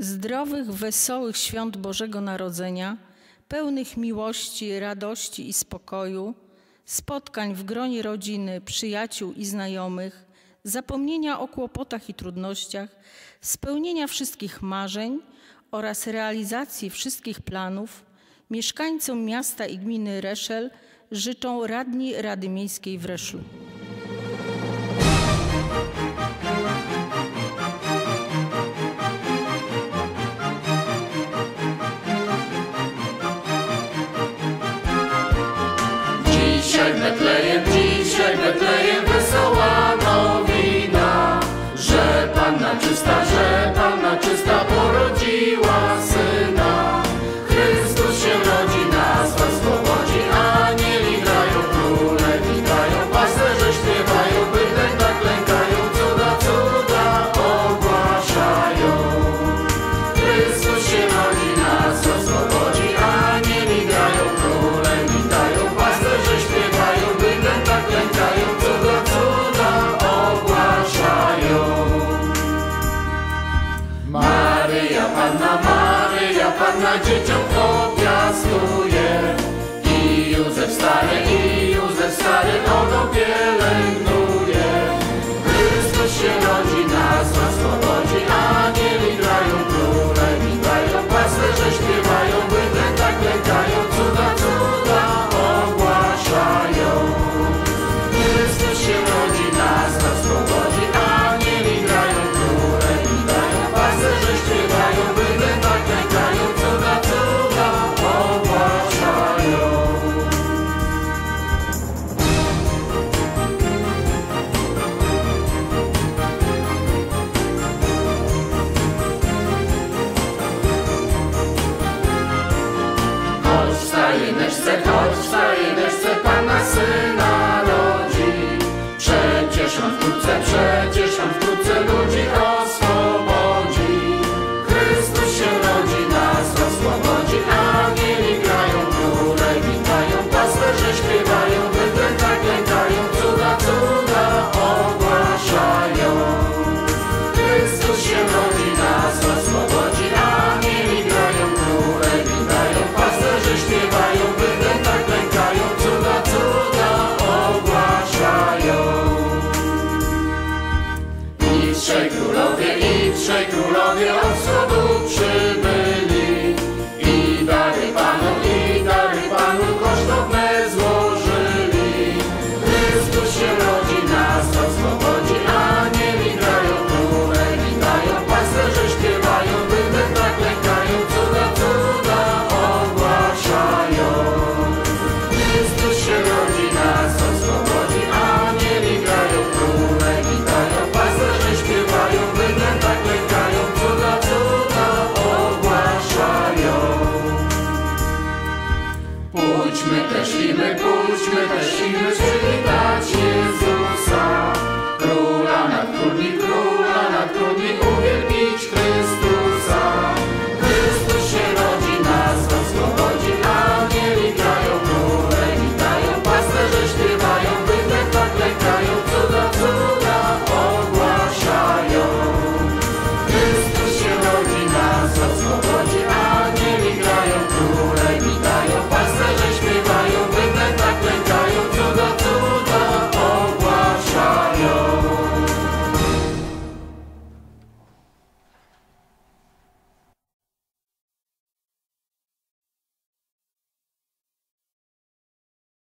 zdrowych, wesołych świąt Bożego Narodzenia, pełnych miłości, radości i spokoju, spotkań w gronie rodziny, przyjaciół i znajomych, zapomnienia o kłopotach i trudnościach, spełnienia wszystkich marzeń oraz realizacji wszystkich planów, mieszkańcom miasta i gminy Reszel życzą radni Rady Miejskiej w Reszlu. Betlejem, dzisiaj Betlejem wesoła nowina, że Panna czysta, że Panna czysta porodziła Maryja Panna dzieciom popiastuje i Józef stary, i Józef stary ono pielęgnuje. Blessed Trzej królowie i trzej królowie od wschodu Pójdźmy też i my, pójdźmy też i my, przywitać Jezusa.